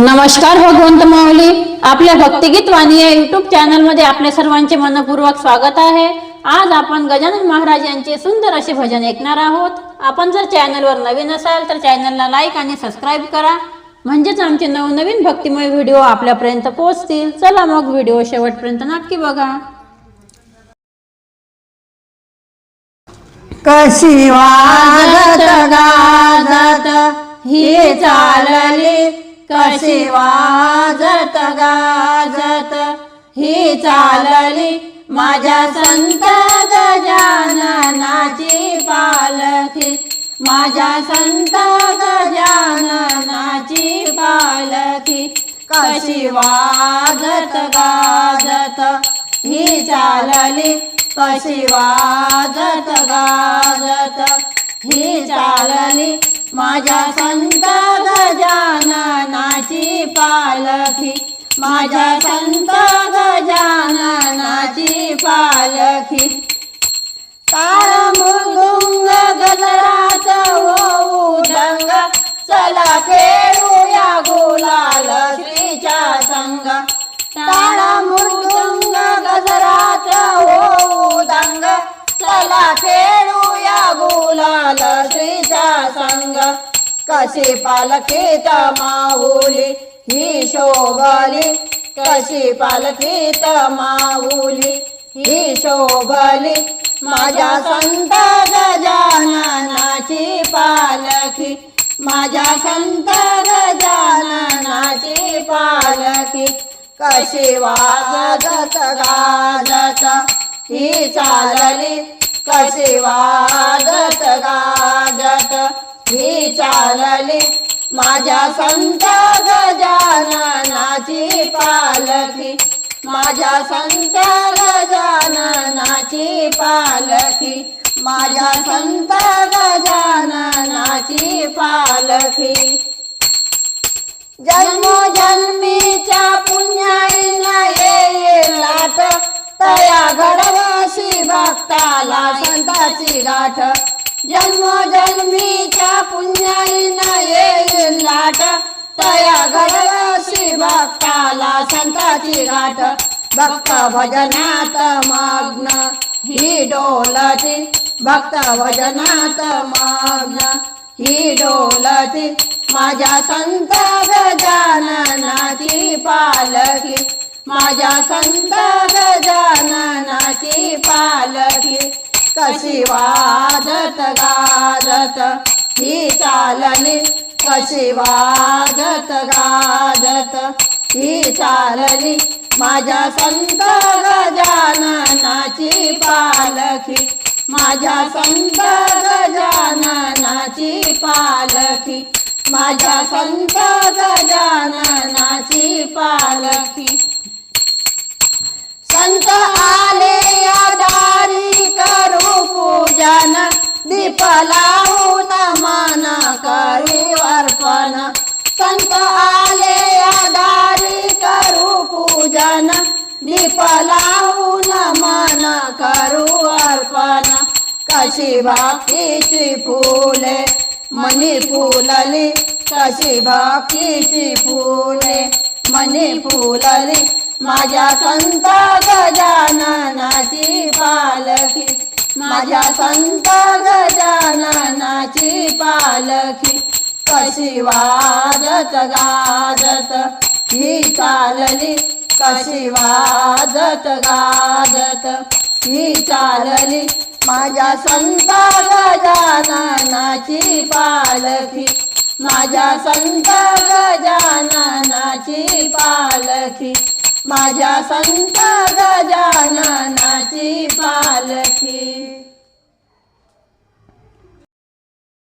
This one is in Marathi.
नमस्कार भगवंत माऊली. आपल्या भक्तिगीत वाणी या युट्यूब चॅनलमध्ये आपल्या सर्वांचे मनपूर्वक स्वागत आहे. आज आपण गजानन महाराज यांचे सुंदर असे भजन ऐकणार आहोत. आपण जर चॅनलवर नवीन असाल तर चॅनलला लाईक आणि सबस्क्राईब करा. म्हणजेच आमचे नवनवीन भक्तिमय व्हिडिओ आपल्यापर्यंत पोहोचतील. चला मग व्हिडिओ शेवटपर्यंत नक्की बघा. कशी वाजत गाजत ही चालली. कशी वाजत गाजत ही चालली माझ्या संत गजाननाची पालखी. माझ्या संत गजाननाची पालखी. कशी वाजत गाजत ही चालली. कशी वाजत गाजत ही चालली माझ्या संत गजाननाची पालखी. माझ्या संत गजाननाची पालखी. काळ मृदुंग गजरात होऊ दंग चला खेळूया गुलाल श्रीच्या संग. ताळ मृदुंग गजरात होऊ दंग चला खेळू गुलाल श्रीचा संग. कशी पालखीत माऊली ही शोभली. कशी पालखीत माऊली ही शोभली. माझ्या संत गजाननाची पालखी. माझ्या संत गजाननाची पालखी. कशी वाजत गाजत ही चालली. कसे वाजत गाजत ही चालली माझ्या संत गजाननाची पालखी. माझ्या संत गजाननाची पालखी. माझ्या संत गजाननाची पालखी. जन्मोजन्मीच्या पुण्याईना येईल लाट तया घडवा झाला संताची गाठ. जन्मोजन्मीच्या पुण्याईना येईल लाट. तया घडवाशी भक्ताला संताची गाठ. भक्त भजनात मग्न. ही डोलती भक्त भजनात मग्न. ही डोलती माझ्या संत गजाननाची पालखी. माझ्या संत गजाननाची पालखी कशी वाजत गाजत ही चालली कशी वाजत गाजत ही चालली माझ्या संत गजाननाची पालखी माझ्या संत गजाननाची पालखी माझ्या संत गजाननाची पालखी. संत आले या दारी करू पूजन दीप लावून मन करी अर्पण. संत आले या दारी करू पूजन दीप लावून मन करू अर्पण. कशी भक्तीची फुले मनी फुलली कशी भक्तीची फुले. मनी फुलली माझ्या संत गजाननाची पालखी. माझ्या संत गजाननाची पालखी. कशी वाजत गाजत ही चालली. कशी वाजत गाजत ही चालली. माझ्या संत गजाननाची पालखी. माझ्या संत गजाननाची पालखी. माझ्या संत गजाननाची पालखी.